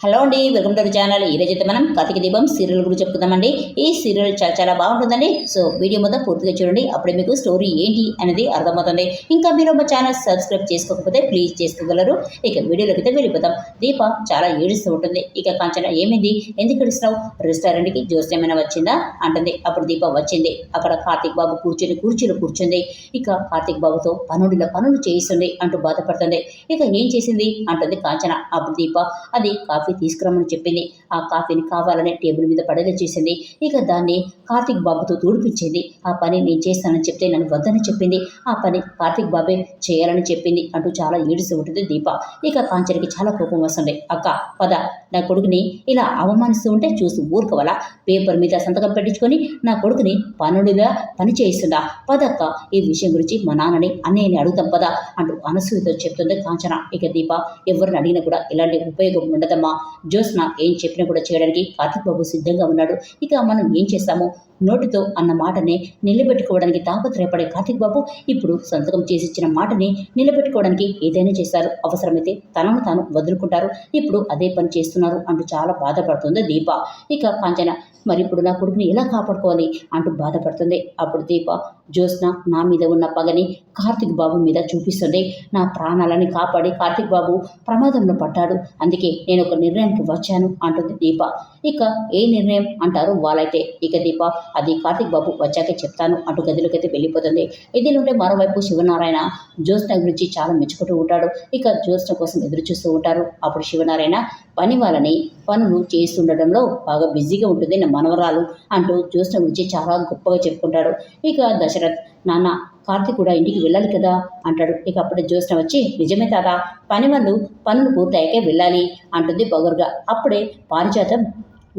Hello అండి welcome to channel ఈరోజు అయితే మనం కార్తీక దీపం సీరియల్ గురించి చెప్పుకుందామండి. ఈ సీరియల్ చాలా చాలా బాగుంటుందండి. సో వీడియో మొత్తం పూర్తిగా చూడండి. అప్పుడే మీకు స్టోరీ ఏంటి అనేది అర్థమవుతుంది. ఇంకా మీరు మా ఛానల్ సబ్స్క్రైబ్ చేసుకోకపోతే ప్లీజ్ చేసుకోగలరు. ఇక వీడియోలోకి అయితే వెళ్ళిపోతాం దీప చాలా ఏడుస్తూ ఉంటుంది. ఇక కాంచన ఏమైంది? ఎందుకు ఏడుస్తావు రెస్టారెంట్కి జ్యోతి ఏమైనా వచ్చిందా? అంటుంది. అప్పుడు దీప వచ్చింది. అక్కడ కార్తీక్ బాబు కూర్చుని కుర్చీలో కూర్చుంది. ఇక కార్తీక్ బాబుతో పనుడిలో పనులు చేయిస్తుంది అంటూ బాధపడుతుంది. ఇక ఏం చేసింది? అంటుంది కాంచన. అప్పుడు దీప అది కాఫీ కాఫీ తీసుకురమ్మని చెప్పింది. ఆ కాఫీని కావాలని టేబుల్ మీద పడేలా చేసింది. ఇక దాన్ని కార్తీక్ బాబుతో తూడిపించింది. ఆ పని నేను చేస్తానని చెప్తే నన్ను వద్దని చెప్పింది. ఆ పని కార్తీక్ బాబే చేయాలని చెప్పింది అంటూ చాలా ఏడుస్తూ ఉంటుంది దీప. ఇక కాంచనకి చాలా కోపం వస్తుంది. అక్క పద. నా కొడుకుని ఇలా అవమానిస్తూ ఉంటే చూసి ఊరుకోవాలా? పేపర్ మీద సంతకం పెట్టించుకొని నా కొడుకుని పనుడిగా పని చేయిస్తుందా? పదక్క ఈ విషయం గురించి మా నాన్నని అన్నయ్యని అడుగుతాం పద అంటూ అనసూయతో చెప్తుంది కాంచన. ఇక దీప ఎవరిని అడిగినా కూడా ఇలాంటి ఉపయోగం ఉండదమ్మా. జ్యోత్స్న ఏం చెప్పినా కూడా చేయడానికి కార్తీక్ బాబు సిద్ధంగా ఉన్నాడు. ఇక మనం ఏం చేస్తాము నోటితో అన్న మాటని నిలబెట్టుకోవడానికి తాపత్రయపడే కార్తిక్ బాబు ఇప్పుడు సంతకం చేసి ఇచ్చిన మాటని నిలబెట్టుకోవడానికి ఏదైనా చేశారు. అవసరమైతే తనను తాను వదులుకుంటారు. ఇప్పుడు అదే పని చేస్తున్నారు అంటూ చాలా బాధపడుతుంది దీప. ఇక కాంచన మరి ఇప్పుడు నా కొడుకుని ఎలా కాపాడుకోవాలి? అంటూ బాధపడుతుంది. అప్పుడు దీప జ్యోత్స్న నా మీద ఉన్న పగని కార్తీక్ బాబు మీద చూపిస్తుంది నా ప్రాణాలని కాపాడి కార్తిక్ బాబు ప్రమాదంలో పడ్డాడు. అందుకే నేను ఒక నిర్ణయానికి వచ్చాను అంటుంది దీప. ఇక ఏ నిర్ణయం? అంటారు వాళ్ళైతే. ఇక దీప అది కార్తీక్ బాబు వచ్చాకే చెప్తాను. అటు గదిలోకైతే వెళ్ళిపోతుంది. ఇదిలుంటే మరోవైపు శివనారాయణ జ్యోత్స్న గురించి చాలా మెచ్చుకుంటూ ఉంటాడు. ఇక జ్యోత్స్న కోసం ఎదురు చూస్తూ ఉంటారు. అప్పుడు శివనారాయణ పని వాళ్ళని పనులు చేస్తుండడంలో బాగా బిజీగా ఉంటుంది నా మనవరాలు అంటూ జ్యోత్స్న గురించి చాలా గొప్పగా చెప్పుకుంటాడు. ఇక దశరథ్ నాన్న కార్తీక్ కూడా ఇంటికి వెళ్ళాలి కదా అంటాడు. ఇక అప్పుడే జ్యోత్స్న వచ్చి నిజమే తాత పని వాళ్ళు పనులు పూర్తయ్యాకే వెళ్ళాలి అంటుంది పొగరుగా అప్పుడే పారిజాతం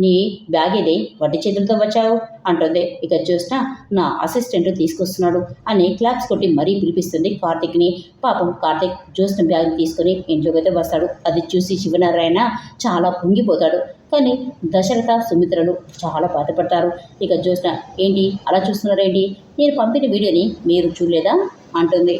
నీ బ్యాగ్ ఇది వడ్డీ చేతులతో వచ్చావు? అంటుంది. ఇక చూసిన నా అసిస్టెంట్ తీసుకొస్తున్నాడు అని క్లాప్స్ కొట్టి మరీ పిలిపిస్తుంది కార్తిక్ని. పాపం కార్తిక్ చూసిన బ్యాగ్ తీసుకొని ఇంట్లోకి అయితే వస్తాడు. అది చూసి శివనారాయణ చాలా పొంగిపోతాడు. కానీ దశరథ సుమిత్రలు చాలా బాధపడతారు. ఇక చూసిన ఏంటి? అలా చూస్తున్నారేంటి? నేను పంపిన వీడియోని మీరు చూడలేదా? అంటుంది.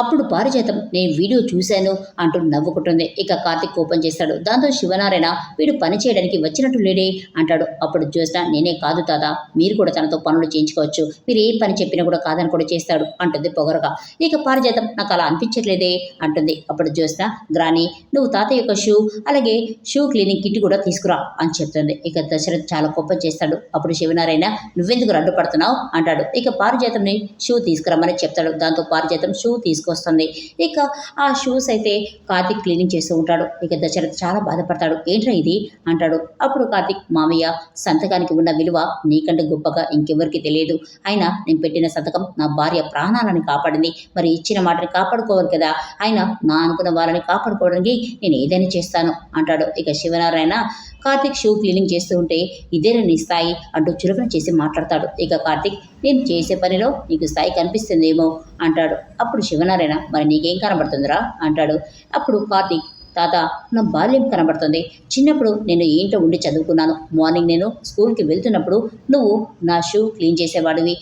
అప్పుడు పారిజాతం నేను వీడియో చూశాను అంటూ నవ్వుకుంటుంది. ఇక కార్తిక్ కోపం చేస్తాడు. దాంతో శివనారాయణ వీడు పని చేయడానికి వచ్చినట్టు లేడే అంటాడు. అప్పుడు జ్యోత్స్న నేనే కాదు తాత మీరు కూడా తనతో పనులు చేయించుకోవచ్చు. మీరు ఏ పని చెప్పినా కూడా కాదని కూడా చేస్తాడు అంటుంది పొగరగా. ఇక పారిజాతం నాకు అలా అనిపించట్లేదే అంటుంది. అప్పుడు జ్యోత్స్న గ్రాని నువ్వు తాత యొక్క షూ అలాగే షూ క్లీనింగ్ కిట్ కూడా తీసుకురా అని చెప్తుంది. ఇక దశరథ్ చాలా కోపం చేస్తాడు. అప్పుడు శివనారాయణ నువ్వెందుకు అడ్డుపడుతున్నావు అంటాడు. ఇక పారిజాతంని షూ తీసుకురమ్మని చెప్తాడు. దాంతో పారిజాతం షూ తీసుకు తీసుకొస్తుంది. ఇక ఆ షూస్ అయితే కార్తిక్ క్లీనింగ్ చేస్తూ ఉంటాడు. ఇక దశరథ్ చాలా బాధపడతాడు. ఏంట్రా ఇది? అంటాడు. అప్పుడు కార్తిక్ మామయ్య సంతకానికి ఉన్న విలువ నీకంటే గొప్పగా ఇంకెవరికి తెలియదు. అయినా నేను పెట్టిన సంతకం నా భార్య ప్రాణాలను కాపాడింది. మరి ఇచ్చిన మాటని కాపాడుకోవాలి కదా. అయినా నా అనుకున్న వాళ్ళని కాపాడుకోవడానికి నేను ఏదైనా చేస్తాను అంటాడు. ఇక శివనారాయణ కార్తిక్ షూ క్లీనింగ్ చేస్తూ ఉంటే ఇదేనని నీ స్థాయి? అంటూ చురుకున చేసి మాట్లాడతాడు. ఇక కార్తిక్ నేను చేసే పనిలో నీకు స్థాయి కనిపిస్తుందేమో అంటాడు. అప్పుడు శివనారాయణ మరి నీకేం కనబడుతుందిరా? అంటాడు. అప్పుడు కార్తీక్ తాత నా బాల్యం కనబడుతుంది. చిన్నప్పుడు నేను ఏంటో ఉండి చదువుకున్నాను. మార్నింగ్ నేను స్కూల్కి వెళ్తున్నప్పుడు నువ్వు నా షూ క్లీన్ చేసేవాడివి.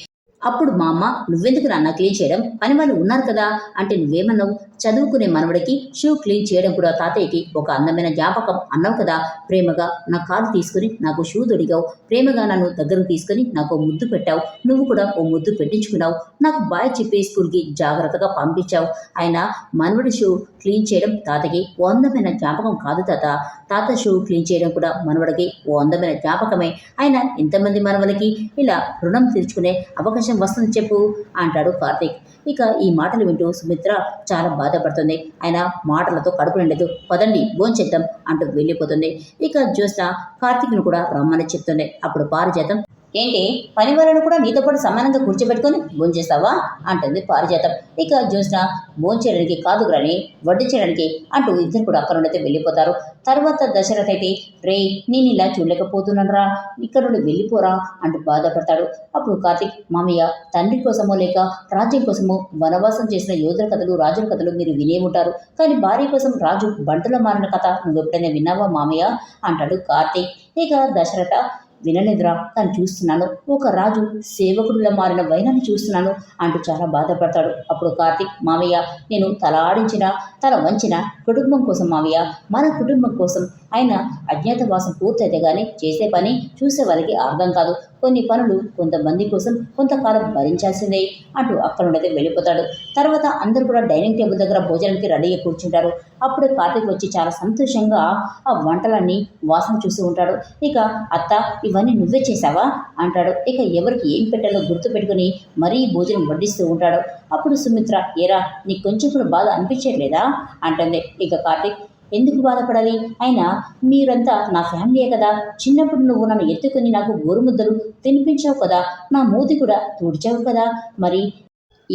అప్పుడు మా అమ్మ నువ్వెందుకు నాన్న క్లీన్ చేయడం? పని వాళ్ళు ఉన్నారు కదా. అంటే నువ్వేమన్నావు? చదువుకునే మనవడికి షూ క్లీన్ చేయడం కూడా తాతయ్యకి ఒక అందమైన జ్ఞాపకం. అన్నావు కదా ప్రేమగా నా కారు తీసుకుని నాకు షూ దొడిగావు ప్రేమగా నన్ను దగ్గరకు తీసుకుని నాకు ఓ ముద్దు పెట్టావు. నువ్వు కూడా ఓ ముద్దు పెట్టించుకున్నావు. నాకు బాయ్ చెప్పి స్కూల్కి జాగ్రత్తగా పంపించావు. ఆయన మనవడి షూ క్లీన్ చేయడం తాతకి ఓ అందమైన జ్ఞాపకం కాదు తాత. తాత షూ క్లీన్ చేయడం కూడా మనవడికి ఓ అందమైన జ్ఞాపకమే. ఆయన ఎంతమంది మనవలకి ఇలా రుణం తీర్చుకునే అవకాశం వస్తుంది చెప్పు అంటాడు కార్తీక్. ఇక ఈ మాటలు వింటూ సుమిత్ర చాలా బాధపడుతుంది. ఆయన మాటలతో కడుపు నిండదు. పదండి భోంచేద్దాం అంటూ వెళ్ళిపోతుంది. ఇక జ్యోత్స్న కార్తీక్ను కూడా రమ్మని చెప్తుంది. అప్పుడు పారిజాతం ఏంటి? పని వాళ్ళను కూడా నీతో పాటు సమానంగా కూర్చోబెట్టుకొని భోంచేస్తావా? అంటుంది పారిజాతం. ఇక జ్యోత్స్న భోంచేయడానికి కాదు రాని వడ్డించడానికి అంటూ ఇద్దరు కూడా అక్కడ నుండి వెళ్ళిపోతారు. తర్వాత దశరథ్ అయితే రే నేను ఇలా చూడలేకపోతున్నానురా ఇక్కడ నుండి వెళ్ళిపోరా అంటూ బాధపడతాడు. అప్పుడు కార్తిక్ మామయ్య తండ్రి కోసమో లేక రాజ్యం కోసమో వనవాసం చేసిన యోధుల కథలు రాజుల కథలు మీరు వినే ఉంటారు. కానీ భార్య కోసం రాజు బంటలో మారిన కథ నువ్వు ఎప్పుడైనా విన్నావా మామయ్య? అంటాడు కార్తిక్. ఇక దశరథ వినలేదురా తను చూస్తున్నాను. ఒక రాజు సేవకుడిలో మారిన వైనాన్ని చూస్తున్నాను అంటూ చాలా బాధపడతాడు. అప్పుడు కార్తీక్ మావయ్య నేను తల ఆడించిన తల వంచిన కుటుంబం కోసం మావయ్య మన కుటుంబం కోసం ఆయన అజ్ఞాతవాసం పూర్తయితే కానీ చేసే పని చూసే వారికి అర్థం కాదు. కొన్ని పనులు కొంతమంది కోసం కొంతకాలం భరించాల్సిందే అంటూ అక్కడుండదే వెళ్ళిపోతాడు. తర్వాత అందరూ కూడా డైనింగ్ టేబుల్ దగ్గర భోజనానికి రెడీగా కూర్చుంటారు. అప్పుడే కార్తీక్ వచ్చి చాలా సంతోషంగా ఆ వంటలన్నీ వాసన చూస్తూ ఉంటాడు. ఇక అత్త ఇవన్నీ నువ్వే చేసావా అంటాడు. ఇక ఎవరికి ఏం పెట్టాలో గుర్తు పెట్టుకుని మరీ భోజనం వడ్డిస్తూ ఉంటాడు. అప్పుడు సుమిత్ర ఏరా నీకు కొంచెం కూడా బాధ అనిపించట్లేదా? అంటుంది. ఇక కార్తీక్ ఎందుకు బాధపడాలి? అయినా మీరంతా నా ఫ్యామిలీయే కదా. చిన్నప్పుడు నువ్వు నన్ను ఎత్తుకుని నాకు గోరుముద్దలు తినిపించావు కదా. నా మూతి కూడా తుడిచావు కదా. మరి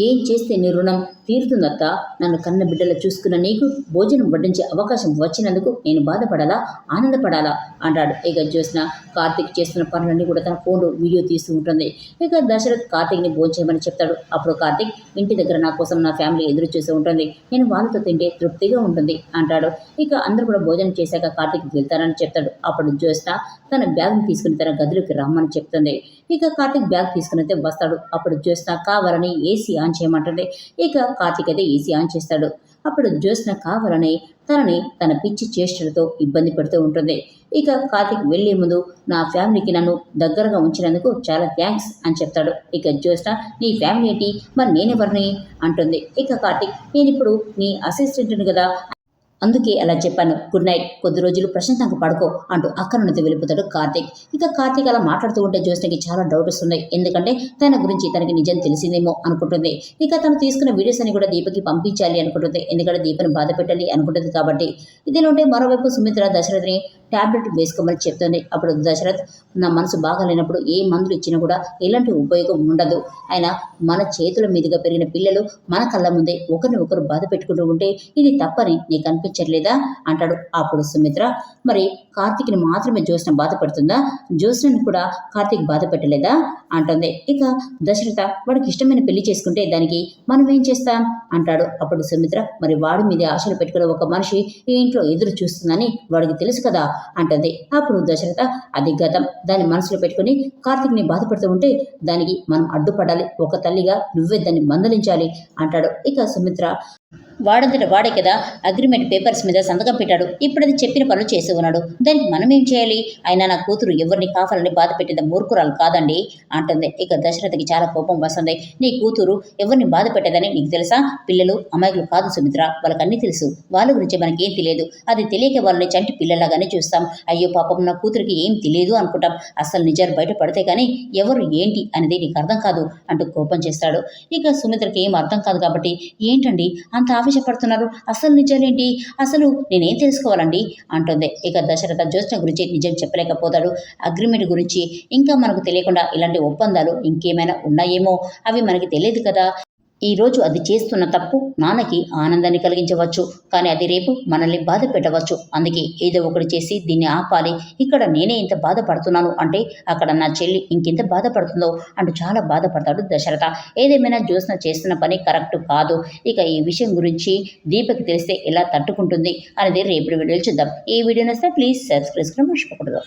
ఏం చేస్తే నీ రుణం తీరుతుందత్త? నన్ను కన్న బిడ్డలు చూసుకున్న నీకు భోజనం వడ్డించే అవకాశం వచ్చినందుకు నేను బాధపడాలా? ఆనందపడాలా? అంటాడు. ఇక జ్యోత్స్న కార్తీక్ చేస్తున్న పనులన్నీ కూడా తన ఫోన్లో వీడియో తీస్తూ ఉంటుంది. ఇక దశరథ్ కార్తీక్ని భోజనమని చెప్తాడు. అప్పుడు కార్తీక్ ఇంటి దగ్గర నా కోసం నా ఫ్యామిలీ ఎదురు చూస్తూ ఉంటుంది. నేను వాళ్ళతో తింటే తృప్తిగా ఉంటుంది అంటాడు. ఇక అందరూ కూడా భోజనం చేశాక కార్తీక్ వెళ్తానని చెప్తాడు. అప్పుడు జ్యోత్స్న తన బ్యాగ్ని తీసుకుని తన గదిలోకి రమ్మని చెప్తుంది. ఇక కార్తిక్ బ్యాగ్ తీసుకుని అయితే వస్తాడు. అప్పుడు జ్యోత్స్న కావాలని ఏసీ ఆన్ చేయమంటుంది. ఇక కార్తిక్ అయితే ఏసీ ఆన్ చేస్తాడు. అప్పుడు జ్యోత్స్న కావాలని తనని తన పిచ్చి చేష్టలతో ఇబ్బంది పెడుతూ ఉంటుంది. ఇక కార్తిక్ వెళ్ళే ముందు నా ఫ్యామిలీకి నన్ను దగ్గరగా ఉంచినందుకు చాలా థ్యాంక్స్ అని చెప్తాడు. ఇక జ్యోత్స్న నీ ఫ్యామిలీ ఏంటి? మరి నేనెవరిని? అంటుంది. ఇక కార్తిక్ నేను ఇప్పుడు నీ అసిస్టెంట్ని కదా అందుకే అలా చెప్పాను. Good night. కొద్ది రోజులు ప్రశాంతంగా పడుకో అంటూ అక్కడ నుండి వెళ్ళిపోతాడు కార్తీక్. ఇక కార్తీక్ అలా మాట్లాడుతూ ఉంటే జ్యోత్స్నకి చాలా డౌట్ వస్తున్నాయి ఎందుకంటే తన గురించి తనకి నిజం తెలిసిందేమో అనుకుంటుంది. ఇక తను తీసుకున్న వీడియోస్ అని కూడా దీపకి పంపించాలి అనుకుంటుంది. ఎందుకంటే దీపని బాధ పెట్టాలి అనుకుంటుంది కాబట్టి. ఇదిలో ఉంటే మరోవైపు సుమిత్ర దశరథని టాబ్లెట్ వేసుకోమని చెప్తుంది. అప్పుడు దశరథ్ నా మనసు బాగాలేనప్పుడు ఏ మందులు ఇచ్చినా కూడా ఎలాంటి ఉపయోగం ఉండదు. అయినా మన చేతుల మీదుగా పెరిగిన పిల్లలు మన కళ్ళ ముందే ఒకరిని ఒకరు బాధ పెట్టుకుంటూ ఉంటే ఇది తప్పని నీకు కనిపించట్లేదా? అంటాడు అప్పుడు సుమిత్ర. మరి కార్తీక్ని మాత్రమే జ్యోత్స్న బాధపడుతుందా? జ్యోత్స్నని కూడా కార్తీక్ బాధ పెట్టలేదా అంటుంది. ఇక దశరథ వాడికి ఇష్టమైన పెళ్ళి చేసుకుంటే దానికి మనం ఏం చేస్తాం? అంటాడు. అప్పుడు సుమిత్ర మరి వాడి మీద ఆశలు పెట్టుకున్న ఒక మనిషి ఈ ఇంట్లో ఎదురు చూస్తుందని వాడికి తెలుసు కదా? అంటుంది. అప్పుడు దశరథ అది గతం. దాన్ని మనసులో పెట్టుకుని కార్తీక్ని బాధపడుతూ ఉంటే దానికి మనం అడ్డుపడాలి. ఒక తల్లిగా నువ్వే దాన్ని మందలించాలి. అంటాడు. ఇక సుమిత్ర వాడంతట వాడే కదా అగ్రిమెంట్ పేపర్స్ మీద సంతకం పెట్టాడు. ఇప్పుడు అది చెప్పిన పనులు చేసి ఉన్నాడు. దానికి మనం ఏం చేయాలి? అయినా నా కూతురు ఎవరిని కావాలని బాధ పెట్టిన మూర్ఖురాలు కాదండి. అంటుంది. ఇక దశరథకి చాలా కోపం వస్తుంది. నీ కూతురు ఎవరిని బాధ పెట్టదని నీకు తెలుసా? పిల్లలు అమాయకులు కాదు సుమిత్ర. వాళ్ళకి అన్ని తెలుసు. వాళ్ళ గురించి మనకేం తెలియదు. అది తెలియక వాళ్ళని చంటి పిల్లలాగానే చూస్తాం. అయ్యో పాపం నా కూతురికి ఏం తెలియదు అనుకుంటాం. అసలు నిజాలు బయట పడితే కానీ ఎవరు ఏంటి అనేది నీకు అర్థం కాదు అంటూ కోపం చేస్తాడు. ఇక సుమిత్రకి ఏం అర్థం కాదు కాబట్టి ఏంటండి? అంత ఆవేశపడుతున్నారు. అసలు నిజాలేంటి? అసలు నేనేం తెలుసుకోవాలండి? అంటుంది. ఇక దశరథ జ్యోత్స్న గురించి నిజం చెప్పలేకపోతాడు. అగ్రిమెంట్ గురించి ఇంకా మనకు తెలియకుండా ఇలాంటి ఒప్పందాలు ఇంకేమైనా ఉన్నాయేమో అవి మనకి తెలియదు కదా. ఈ రోజు అది చేస్తున్న తప్పు నాన్నకి ఆనందాన్ని కలిగించవచ్చు. కానీ అది రేపు మనల్ని బాధ పెట్టవచ్చు. అందుకే ఏదో ఒకటి చేసి దీన్ని ఆపాలి. ఇక్కడ నేనే ఇంత బాధపడుతున్నాను అంటే అక్కడ నా చెల్లి ఇంకెంత బాధపడుతుందో అంటూ చాలా బాధపడతాడు దశరథ. ఏదేమైనా జ్యోత్స్న చేస్తున్న పని కరెక్ట్ కాదు. ఇక ఈ విషయం గురించి దీపకి తెలిస్తే ఎలా తట్టుకుంటుంది అనేది రేపు వీడియోలు చూద్దాం. ఈ వీడియో నస్తే ప్లీజ్ సబ్స్క్రైబ్ మర్చిపోకూడదు.